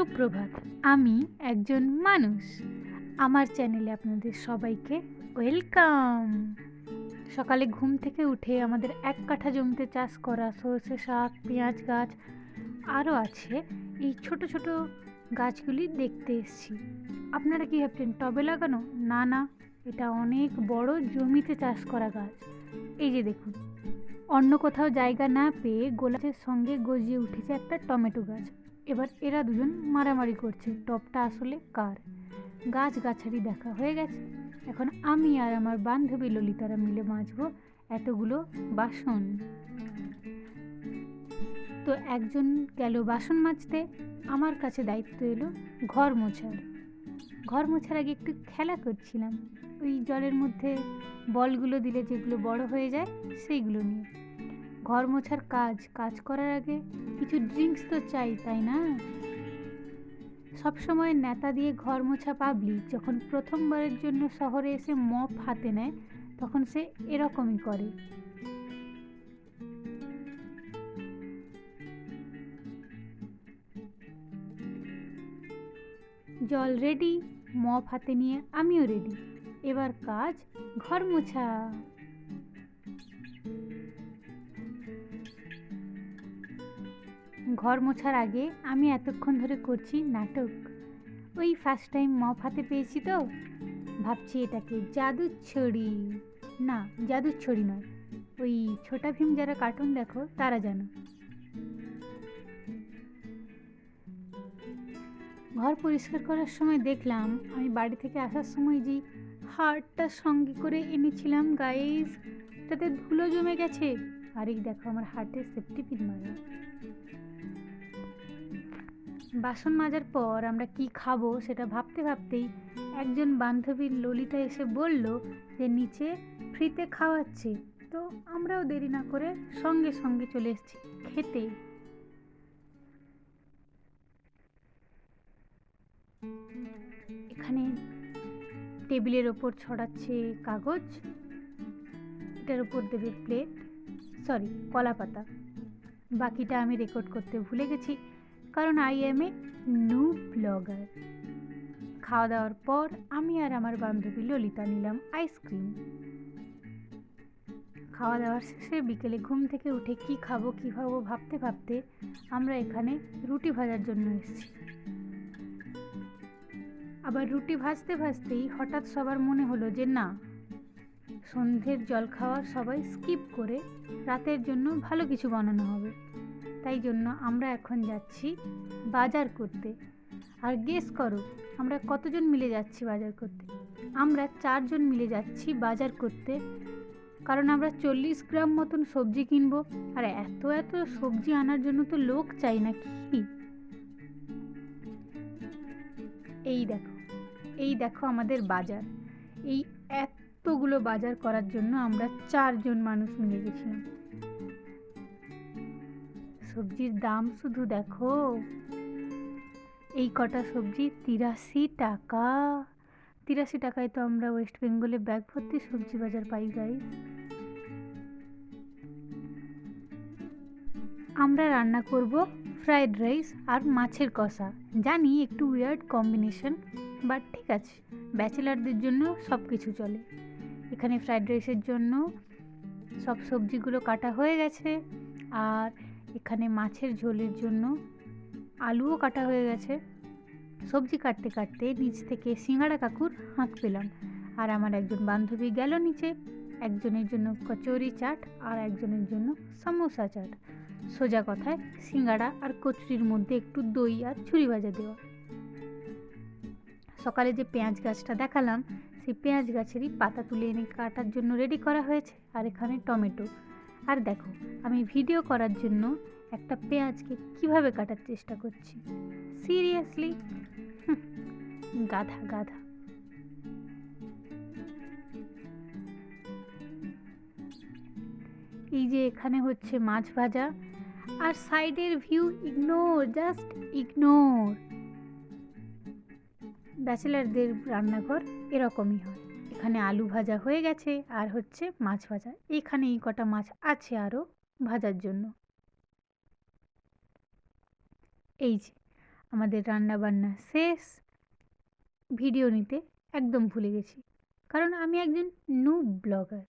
সুপ্রভাত, আমি একজন মানুষ। আমার চ্যানেলে আপনাদের সবাইকে ওয়েলকাম। সকালে ঘুম থেকে উঠে আমাদের এক কাঠা জমিতে চাষ করা সর্ষে শাক, পেঁয়াজ গাছ আরও আছে। এই ছোট ছোট গাছগুলি দেখতে এসেছি। আপনারা কি ভাবছেন, টবে লাগানো? না না, এটা অনেক বড় জমিতে চাষ করা গাছ। এই যে দেখুন, অন্য কোথাও জায়গা না পেয়ে গোলাপের সঙ্গে গজিয়ে উঠেছে একটা টমেটো গাছ। এবার এরা দুজন মারামারি করছে। টপটা আসলে কার? গাছ গাছারি দেখা হয়ে গেছে। এখন আমি আর আমার বান্ধবী ললিতারা মিলে মাজবো এতগুলো বাসন। তো একজন গেল বাসন মাজতে, আমার কাছে দায়িত্ব এলো ঘর মোছার। ঘর মোছার আগে একটু খেলা করছিলাম। ওই জলের মধ্যে বলগুলো দিলে যেগুলো বড় হয়ে যায়, সেইগুলো নিয়ে। ঘর মোছার কাজ কাজ করার আগে কিছু ড্রিঙ্কস তো চাই, তাই না? সবসময় নেতা দিয়ে ঘর মোছা পাবলিক যখন প্রথমবারের জন্য শহরে এসে মপ হাতে নেয়, তখন সে এরকমই করে। জল রেডি মপ হাতে নিয়ে আমিও রেডি এবার কাজ ঘর মোছা। ঘর মোছার আগে আমি এতক্ষণ ধরে করছি নাটক। ওই ফার্স্ট টাইম মপ হাতে পেয়েছি তো। ভাবছি এটাকে জাদুর ছড়ি। না জাদুর ছড়ি নয়। ওই ছোটা ভীম যারা কার্টুন দেখো, তারা জানো। ঘর পরিষ্কার করার সময় দেখলাম, আমি বাড়ি থেকে আসার সময় যে হারটা সঙ্গে করে এনেছিলাম গাইজ তাতে ধুলো জমে গেছে। আর এই দেখো, আমার হার্টের সেফটি পিন মারা। বাসন মাজার পর আমরা কি খাব সেটা ভাবতে ভাবতেই একজন বান্ধবীর ললিতা এসে বলল যে, নিচে ফ্রিতে খাওয়াচ্ছে। তো আমরাও দেরি না করে সঙ্গে সঙ্গে চলে এসেছি খেতে। এখানে টেবিলের ওপর ছড়াচ্ছে কাগজ, এটার উপর দেবে প্লেট, সরি কলা পাতা বাকিটা আমি রেকর্ড করতে ভুলে গেছি। কারণ I am a no blogger খাওয়া দাওয়ার পর আমি আর আমার বান্ধবী ললিতা নিলাম আইসক্রিম খাওয়া দাওয়ার শেষে বিকেলে ঘুম থেকে উঠে কি খাব, কী খাব ভাবতে ভাবতে আমরা এখানে রুটি ভাজার জন্য এসেছি। আবার রুটি ভাজতে ভাজতেই হঠাৎ সবার মনে হলো যে না, সন্ধ্যের জল খাওয়ার সবাই স্কিপ করে রাতের জন্য ভালো কিছু বানানো হবে। তাই জন্য আমরা এখন যাচ্ছি বাজার করতে। আর গেস করো, আমরা কতজন মিলে যাচ্ছি বাজার করতে? আমরা চারজন মিলে যাচ্ছি বাজার করতে। কারণ আমরা চল্লিশ গ্রাম মতন সবজি কিনবো। আর এত এত সবজি আনার জন্য তো লোক চাই না কি? এই দেখো এই দেখো আমাদের বাজার। এই এতগুলো বাজার করার জন্য আমরা চারজন মানুষ মিলে গেছিলাম। সবজির দাম শুধু দেখো। এই কটা সবজি তিরাশি টাকা। তিরাশি টাকায় তো আমরা ওয়েস্ট বেঙ্গলে ব্যাগ ভর্তি সবজি বাজার পাই গাই আমরা রান্না করব ফ্রায়েড রাইস আর মাছের কষা। জানি একটু উইয়ার্ড কম্বিনেশন বাট ঠিক আছে। ব্যাচেলারদের জন্য সব কিছু চলে। এখানে ফ্রায়েড রাইসের জন্য সব সবজিগুলো কাটা হয়ে গেছে। আর এখানে মাছের ঝোলের জন্য আলুও কাটা হয়ে গেছে। সবজি কাটতে কাটতে নিচ থেকে সিঙ্গাড়া কাকুর হাঁক পেলাম। আর আমার একজন বান্ধবী গেল নিচে। একজনের জন্য কচুরি চাট আর একজনের জন্য সমোসা চাট। সোজা কথায় সিঙ্গাড়া আর কচুরির মধ্যে একটু দই আর ছুরি ভাজা দেওয়া। সকালে যে পেঁয়াজ গাছটা দেখালাম, সেই পেঁয়াজ গাছেরই পাতা তুলে এনে কাটার জন্য রেডি করা হয়েছে। আর এখানে টমেটো। আর দেখো, আমি ভিডিও করার জন্য একটা পেঁয়াজকে কীভাবে কাটার চেষ্টা করছি। সিরিয়াসলি গাধা গাধা। এই যে এখানে হচ্ছে মাছ ভাজা, আর সাইডের ভিউ ইগনোর জাস্ট ইগনোর ব্যাচেলারদের রান্নাঘর এরকমই হয়। এখানে আলু ভাজা হয়ে গেছে আর হচ্ছে মাছ ভাজা। এখানে এই কটা মাছ আছে আরও ভাজার জন্য। এই যে, আমাদের রান্না বান্না শেষ। ভিডিও নিতে একদম ভুলে গেছি। কারণ আমি একজন নু ব্লগার